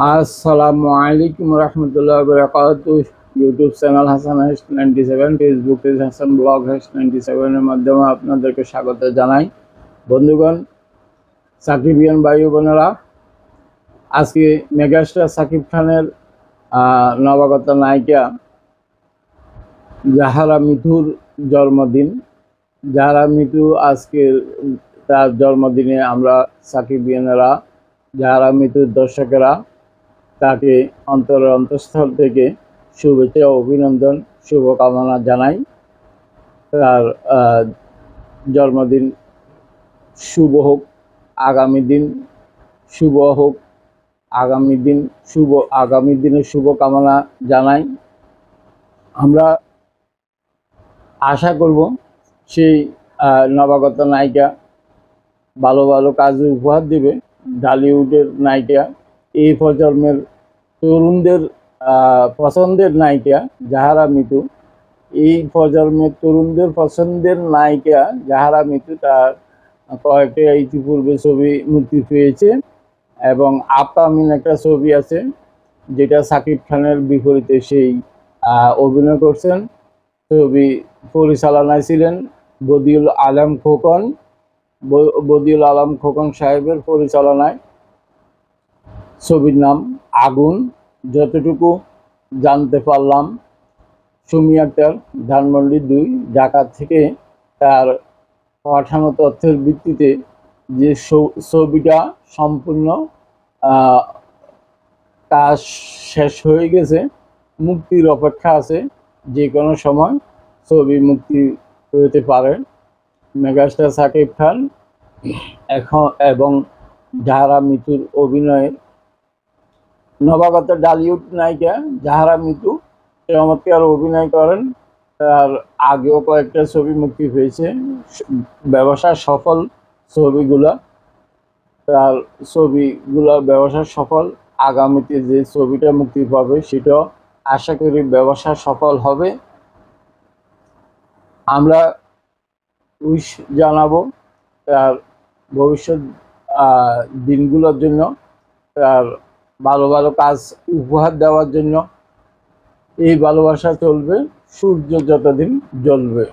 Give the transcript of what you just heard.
আসসালামু আলাইকুম রহমতুল্লাহ বরকাত YouTube channel Hasan hess ninety seven Facebook page Hasan blog hess ninety সেভেনের মাধ্যমে আপনাদেরকে স্বাগত জানাই। বন্ধুগণ সাকিবিয়ান বায়ু বোনেরা, আজকে মেগাস্টার সাকিব খানের নবাগত নায়িকা জাহারা মিথুর জন্মদিন। জাহারা মিথু আজকে তার জন্মদিনে আমরা সাকিবিয়ানেরা যারা মৃত্যুর দর্শকেরা তাকে অন্তর অন্তঃস্থল থেকে শুভেচ্ছা অভিনন্দন, শুভকামনা জানাই। তার জন্মদিন শুভ হোক, আগামী দিন শুভ হোক, আগামী দিন শুভ, আগামী দিনের শুভকামনা জানাই। আমরা আশা করব সেই নবাগত নায়িকা ভালো ভালো কাজ উপহার দিবে ডালিউডের নায়িকা। এই প্রজন্মের তরুণদের পছন্দের নায়িকা যাহারা মিতু। এই প্রজন্মের তরুণদের পছন্দের নায়িকা যাহারা মিতু, তার কয়েকটা ইতিপূর্বে ছবি মুক্তি পেয়েছে এবং আপকামিং একটা ছবি আছে, যেটা সাকিব খানের বিপরীতে সেই অভিনয় করছেন। ছবি পরিচালনায় ছিলেন বদিউল আলম খোকন। বদিউল আলম খোকন সাহেবের পরিচালনায় ছবির নাম আগুন। যতটুকু জানতে পারলাম সুমি আক্তার ধানমন্ডি দুই, ঢাকা থেকে তার পাঠানো তথ্যের ভিত্তিতে যে ছবিটা সম্পূর্ণ কাজ শেষ হয়ে গেছে, মুক্তির অপেক্ষা আছে, যে কোনো সময় ছবি মুক্তি হতে পারে। মেগাস্টার সাকিব খান এখন এবং যারা মিতুর অভিনয়ে নবাগত ডালিউড নায়িকা জাহারা মিতু চমৎকার অভিনয় করেন। তার আগেও কয়েকটা ছবি মুক্তি পেয়েছে। ব্যবসা সফল ছবিগুলা, তার ছবিগুলা ব্যবসা সফল, আগামীতে যে ছবিটা মুক্তি পাবে সেটাও আশা করি ব্যবসা সফল হবে। আমরা উইশ জানাব তার ভবিষ্যৎ দিনগুলোর জন্য। তার ভালো ভালো কাজ উপহার দেওয়ার জন্য এই ভালোবাসা চলবে সূর্য যতদিন জ্বলবে।